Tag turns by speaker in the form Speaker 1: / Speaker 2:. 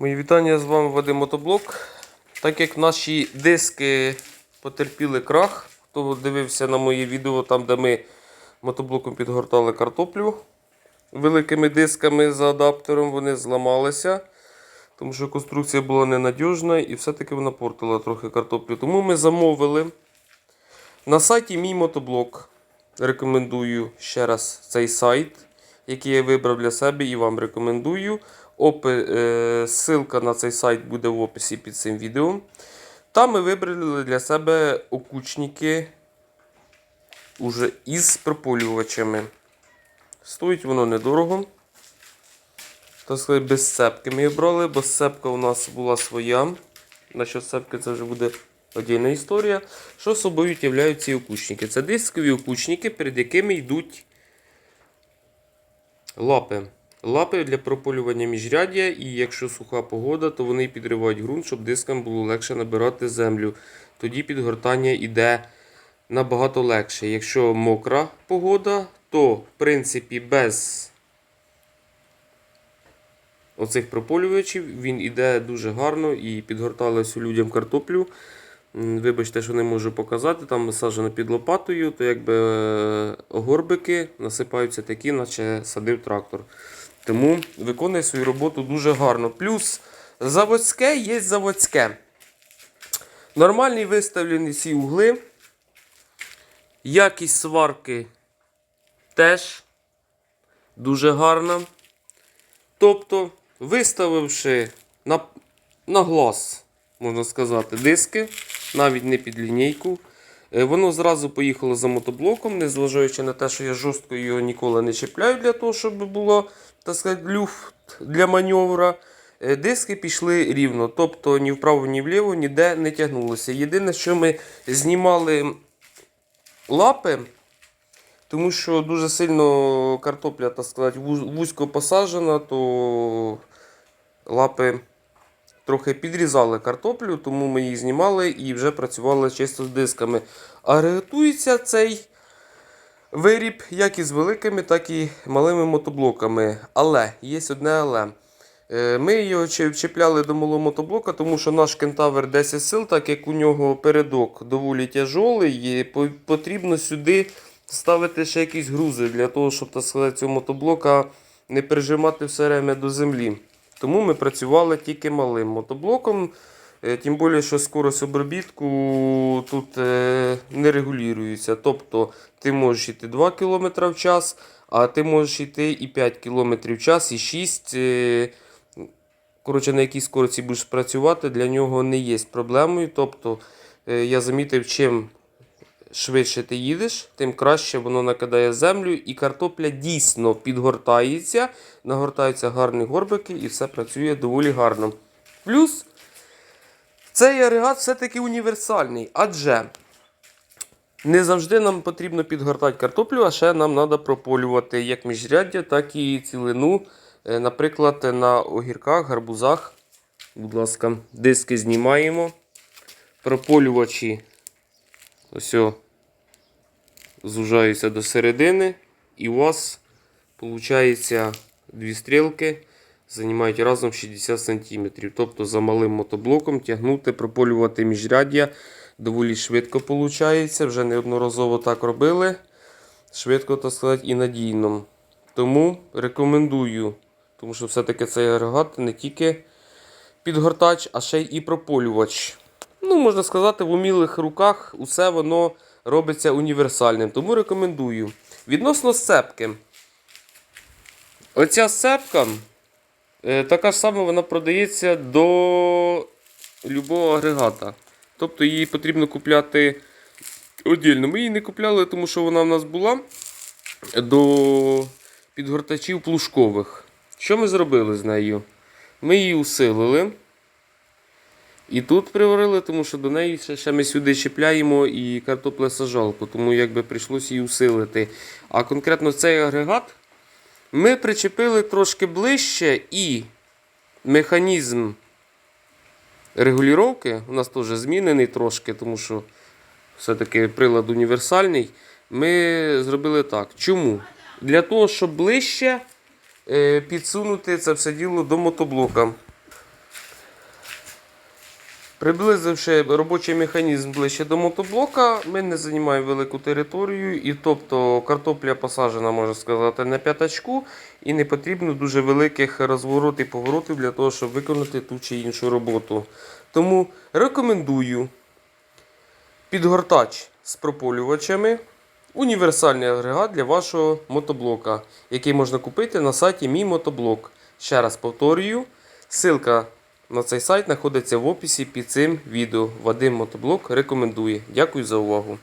Speaker 1: Мої вітання з вами Вадим Мотоблок. Так як наші диски потерпіли крах, хто дивився на моє відео, там де ми мотоблоком підгортали картоплю великими дисками за адаптером, вони зламалися, тому що конструкція була ненадіжна і все-таки вона портила трохи картоплю. Тому ми замовили на сайті Мій мотоблок. Рекомендую ще раз цей сайт, який я вибрав для себе і вам рекомендую. Е, ссылка на цей сайт буде в описі під цим відео. Там ми вибрали для себе окучники уже із прополювачами. Стоїть воно недорого. Так сказати, без сцепки ми їх брали, бо сцепка у нас була своя. Насчет сцепки це вже буде отдільна історія. Що собою являють ці окучники? Це дискові окучники, перед якими йдуть лапи. Лапи для прополювання міжряддя, і якщо суха погода, то вони підривають ґрунт, щоб дискам було легше набирати землю. Тоді підгортання йде набагато легше. Якщо мокра погода, то в принципі без оцих прополювачів він іде дуже гарно і підгортали всю людям картоплю. Вибачте, що не можу показати, там насаджено під лопатою, то якби е, горбики насипаються такі, наче садив трактор. Тому виконує свою роботу дуже гарно. Плюс заводське є заводське. Нормальні виставлені ці угли. Якість сварки теж дуже гарна. Тобто, виставивши на, на глаз, можна сказати, диски, навіть не під лінійку, воно зразу поїхало за мотоблоком, незважаючи на те, що я жорстко його ніколи не чіпляю для того, щоб було так сказати, люфт для маневра. Е, Диски пішли рівно, тобто ні вправо, ні вліво ніде не тягнулося. Єдине, що ми знімали лапи, тому що дуже сильно картопля, так сказати, вузько посаджена, то лапи трохи підрізали картоплю, тому ми її знімали і вже працювали чисто з дисками. А рятується цей виріб як із великими, так і малими мотоблоками. Але є одне але. Е, Ми його чіпляли до малого мотоблока, тому що наш кентавр 10 сил, так як у нього передок доволі тяжолий, потрібно сюди ставити ще якісь грузи для того, щоб так сказати, цього мотоблока не прижимати все время до землі. Тому ми працювали тільки малим мотоблоком. Е, Тим більше, що скорость обробітку тут е, не регулюється. Тобто ти можеш йти 2 км в час, а ти можеш йти і 5 км в час, і 6 е, Коротше, на якій скорості будеш працювати, для нього не є проблемою. Тобто, я замітив, чим швидше ти їдеш, тим краще воно накидає землю, і картопля дійсно підгортається, нагортаються гарні горбики, і все працює доволі гарно. Плюс цей агрегат все-таки універсальний, адже не завжди нам потрібно підгортати картоплю, а ще нам треба прополювати як міжряддя, так і цілину. Е, Наприклад, на огірках, гарбузах. Будь ласка, диски знімаємо. Прополювачі ось о, зужаються до середини. І у вас виходить дві стрілки займають разом 60 см. Тобто за малим мотоблоком тягнути, прополювати міжряддя доволі швидко виходить. Вже неодноразово так робили. Швидко, так сказати, і надійно. Тому рекомендую, тому що все-таки цей агрегат не тільки підгортач, а ще й і прополювач. Ну, можна сказати, в умілих руках усе воно робиться універсальним. Тому рекомендую. Відносно сцепки. Оця сцепка е, така ж сама вона продається до любого агрегата. Тобто її потрібно купляти віддільно. Ми її не купляли, тому що вона в нас була до підгортачів плужкових. Що ми зробили з нею? Ми її усилили. І тут приварили, тому що до неї ще, ще ми сюди чіпляємо і картоплесажалку, тому якби прийшлося її усилити. А конкретно цей агрегат ми причепили трошки ближче і механізм регулювання у нас теж змінений трошки, тому що все-таки прилад універсальний. Ми зробили так. Чому? Для того, щоб ближче е, підсунути це все діло до мотоблока. Приблизивши робочий механізм ближче до мотоблока, ми не займаємо велику територію, і тобто картопля посаджена, можна сказати, на п'ятачку, і не потрібно дуже великих розворотів і поворотів для того, щоб виконати ту чи іншу роботу. Тому рекомендую підгортач з прополювачами. Універсальний агрегат для вашого мотоблока, який можна купити на сайті Мій мотоблок. Ще раз повторюю, ссылка на цей сайт знаходиться в описі під цим відео. Вадим Мотоблок рекомендує. Дякую за увагу.